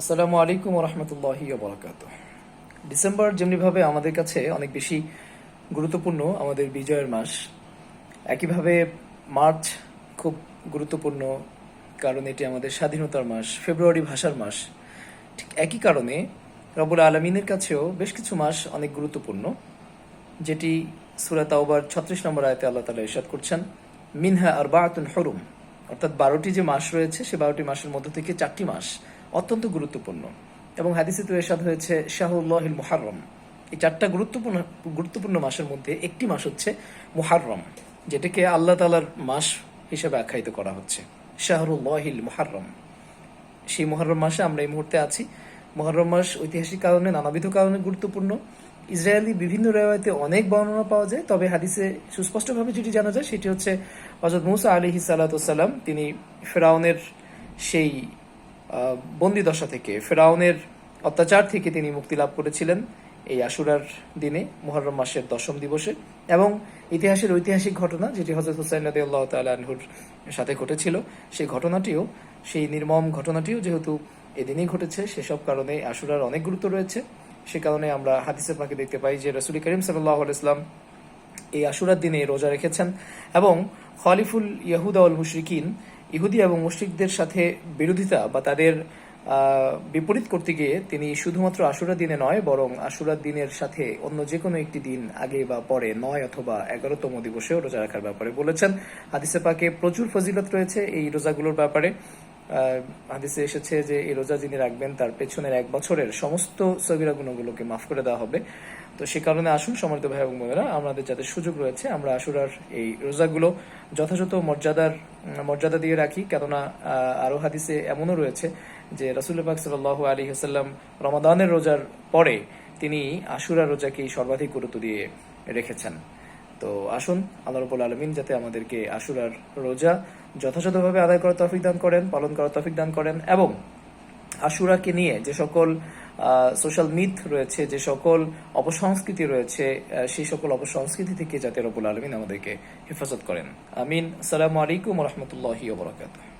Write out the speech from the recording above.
আসসালামু আলাইকুম রহমতুল্লাহি বরাকাত ডিসেম্বর যেমনিভাবে আমাদের কাছে অনেক বেশি গুরুত্বপূর্ণ আমাদের বিজয়ের মাস একইভাবে মার্চ খুব গুরুত্বপূর্ণ কারণ এটি আমাদের স্বাধীনতার মাস, ফেব্রুয়ারি ভাষার মাস। ঠিক একই কারণে রবুল আলমিনের কাছেও বেশ কিছু মাস অনেক গুরুত্বপূর্ণ, যেটি সুরাত আউবার ছত্রিশ নম্বর আয়তে আল্লাহ তালা ইরশাদ করছেন, মিনহা আর বাতুন হরুম, অর্থাৎ বারোটি যে মাস রয়েছে, সে বারোটি মাসের মধ্য থেকে চারটি মাস অত্যন্ত গুরুত্বপূর্ণ। এবং হাদিসে তো এরশাদ হয়েছে শাহুল্লাহিল মুহাররম। এই চারটা গুরুত্বপূর্ণ গুরুত্বপূর্ণ মাসের মধ্যে একটি মাস হচ্ছে মুহাররম, যেটাকে আল্লাহ তালার মাস হিসেবে আখ্যায়িত করা হচ্ছে, শাহরুল্লাহিল মুহাররম। সেই মহরম মাসে আমরা এই মুহূর্তে আছি। মহরম মাস ঐতিহাসিক কারণে, নানাবিধ কারণে গুরুত্বপূর্ণ। ইসরায়েলি বিভিন্ন রেওয়ায়তে অনেক বর্ণনা পাওয়া যায়, তবে হাদিসে সুস্পষ্টভাবে যেটি জানা যায়, সেটি হচ্ছে হজরত মুসা আলী সাল্লাতাম তিনি ফেরাউনের সেই আহ, বন্দি দশা থেকে ফেরাউনের অত্যাচার থেকে তিনি মুক্তি লাভ করেছিলেন এই আশুরার দিনে মুহররম মাসের দশম দিবসে। এবং ইতিহাসের ঐতিহাসিক ঘটনা যেটি হজরত হুসাইন রাদি আল্লাহ তালহুর সাথে ঘটেছিল সেই ঘটনাটিও সেই নির্মম ঘটনাটিও যেহেতু এদিনই ঘটেছে সেসব কারণে আশুরার অনেক গুরুত্ব রয়েছে। সে কারণে আমরা হাদিসের পাকে দেখতে পাই যে রসুল করিম সাল্লাহ ইসলাম এই আশুরার দিনে রোজা রেখেছেন এবং খলিফুল ইয়াহুদা উল মুশরিকিন ইহুদি এবং মুশরিকদের সাথে বিরোধিতা বা তাদের বিপরীত করতে গিয়ে তিনি শুধুমাত্র আশুরা দিনে নয়, বরং আশুরার দিনের সাথে অন্য যে কোনো একটি দিন আগে বা পরে নয় অথবা এগারোতম দিবসেও রোজা রাখার ব্যাপারে বলেছেন। হাদিসে পাকে প্রচুর ফজিলত রয়েছে এই রোজাগুলোর ব্যাপারে। হাদিসে এসেছে যে এই রোজা যিনি রাখবেন তার পেছনের এক বছরের সমস্ত সগিরা গুণগুলোকে মাফ করে দেওয়া হবে। তো সে কারণে আসুন সমর্থ ভাই এবং বোনেরা, আমাদের যাতে সুযোগ রয়েছে, আমরা আশুরার এই রোজাগুলো যথাযথ মর্যাদার, মর্যাদা দিয়ে রাখি। কেননা আরও হাদিসে এমনও রয়েছে যে রাসুল পাক সাল আলী হাসাল্লাম রমাদানের রোজার পরে তিনি আশুরা রোজাকেই সর্বাধিক গুরুত্ব দিয়ে রেখেছেন। তো আসুন, আল্লাহ রবুল আলমিন যাতে আমাদেরকে আশুরার রোজা যথাযথভাবে আদায় করার তফিক দান করেন, পালন করার তফিক দান করেন এবং আশুরাকে নিয়ে যে সকল সোশ্যাল মিথ রয়েছে, যে সকল অপসংস্কৃতি রয়েছে সেই সকল অপসংস্কৃতি থেকে যাতে রবুল আলমিন আমাদেরকে হেফাজত করেন। আমিন। আসসালামু আলাইকুম রহমতুল্লাহি ওবরাকাতুহ